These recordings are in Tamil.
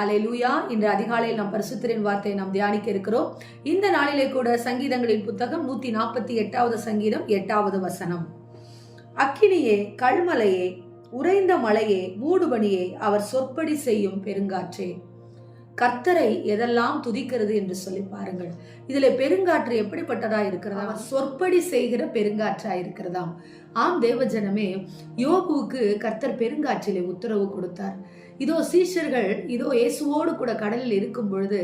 ஹலே லூயா இன்று அதிகாலையில் நாம் பரிசுத்தரின் வார்த்தையை நாம் தியானிக்க இருக்கிறோம். இந்த நாளிலே கூட சங்கீதங்களின் புத்தகம் நூத்தி நாற்பத்தி எட்டாவது சங்கீதம் எட்டாவது வசனம். அக்கினியே கல்மலையே உறைந்த மலையே மூடுபனியே அவர் சொற்படி செய்யும் பெருங்காற்றே. கர்த்தரை எதெல்லாம் துதிக்கிறது என்று சொல்லி பாருங்கள். இதுல பெருங்காற்று எப்படிப்பட்டதா இருக்கிறதா சொற்படி செய்கிற பெருங்காற்றா இருக்கிறதாம். ஆம் தேவஜனமே யோபுவுக்கு கர்த்தர் பெருங்காற்றிலே உத்தரவு கொடுத்தார். இதோ சீஷர்கள் இதோ இயேசுவோடு கூட கடலில் இருக்கும் பொழுது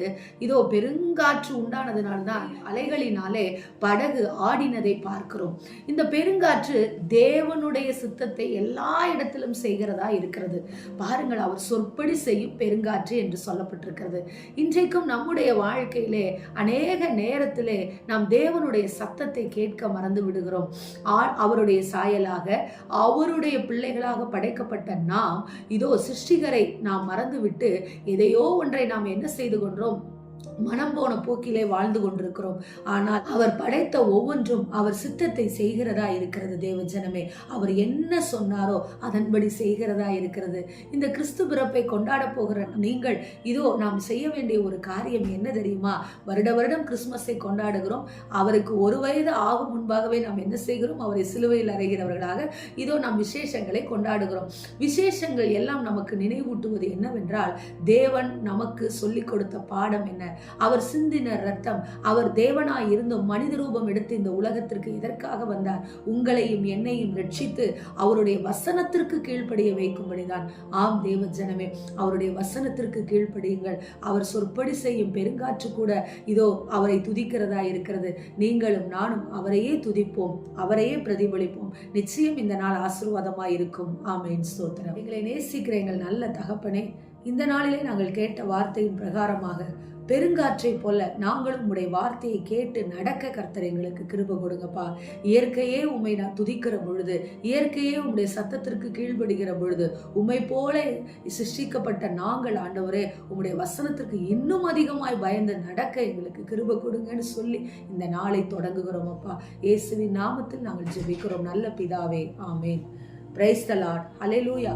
இதோ பெருங்காற்று உண்டானதுனால்தான் அலைகளினாலே படகு ஆடினதை பார்க்கிறோம். இந்த பெருங்காற்று தேவனுடைய சித்தத்தை எல்லா இடத்திலும் செய்கிறதா இருக்கிறது. பாருங்கள் அவர் சொற்படி செய்யும் பெருங்காற்று என்று இருக்கிறது. இன்றைக்கும் நம்முடைய வாழ்க்கையிலே அநேக நேரத்திலே நாம் தேவனுடைய சத்தத்தை கேட்க மறந்து விடுகிறோம். ஆ- அவருடைய சாயலாக அவருடைய பிள்ளைகளாக படைக்கப்பட்ட நாம் இதோ சிருஷ்டிகரை நாம் மறந்துவிட்டு எதையோ ஒன்றை நாம் என்ன செய்து கொண்டோம்? மனம் போன போக்கிலே வாழ்ந்து கொண்டிருக்கிறோம். ஆனால் அவர் படைத்த ஒவ்வொன்றும் அவர் சித்தத்தை செய்கிறதா இருக்கிறது தேவஜனமே. அவர் என்ன சொன்னாரோ அதன்படி செய்கிறதா இருக்கிறது. இந்த கிறிஸ்து பிறப்பை கொண்டாட போகிற நீங்கள் இதோ நாம் செய்ய வேண்டிய ஒரு காரியம் என்ன தெரியுமா? வருட வருடம் கிறிஸ்மஸை கொண்டாடுகிறோம். அவருக்கு ஒரு வயது ஆகும் முன்பாகவே நாம் என்ன செய்கிறோம்? அவரை சிலுவையில் அறைகிறவர்களாக இதோ நாம் விசேஷங்களை கொண்டாடுகிறோம். விசேஷங்கள் எல்லாம் நமக்கு நினைவூட்டுவது என்னவென்றால் தேவன் நமக்கு சொல்லிக் கொடுத்த பாடம் என்ன? அவர் சிந்தின ரத்தம் அவர் தேவனாய் இருந்தும் மனித ரூபம் எடுத்து இந்த உலகத்திற்கு எதற்காக வந்தார். உங்களையும் என்னையும் ரட்சித்து அவருடைய வசனத்திற்கு கீழ்ப்படிய வைக்கும்படிதான். ஆம் தேவ ஜனமே அவருடைய வசனத்திற்கு கீழ்ப்படியுங்கள். அவர் சொற்படி செய்யும் பெருங்காற்று கூட இதோ அவரை துதிக்கிறதா இருக்கிறது. நீங்களும் நானும் அவரையே துதிப்போம் அவரையே பிரதிபலிப்போம். நிச்சயம் இந்த நாள் ஆசீர்வாதமாக இருக்கும். ஆமேன். ஸ்தோத்திரம். எங்களை நேசிக்கிற எங்கள் நல்ல தகப்பனே இந்த நாளிலே நாங்கள் கேட்ட வார்த்தையின் பிரகாரமாக பெருங்காற்றை போல நாங்களும் உடைய வார்த்தையை கேட்டு நடக்க கர்த்தர் எங்களுக்கு கிருப கொடுங்கப்பா. இயற்கையே உண்மை நான் துதிக்கிற பொழுது இயற்கையே உம்முடைய சத்தத்திற்கு கீழ்ப்படுகிற பொழுது உம்மை போல சிருஷ்டிக்கப்பட்ட நாங்கள் ஆண்டவரே உம்முடைய வசனத்திற்கு இன்னும் அதிகமாய் பயந்து நடக்க எங்களுக்கு கிருப கொடுங்கன்னு சொல்லி இந்த நாளை தொடங்குகிறோம் அப்பா இயேசுவின் நாமத்தில் நாங்கள் ஜெபிக்கிறோம். நல்ல பிதாவே ஆமேன். பிரைஸ் த லூயா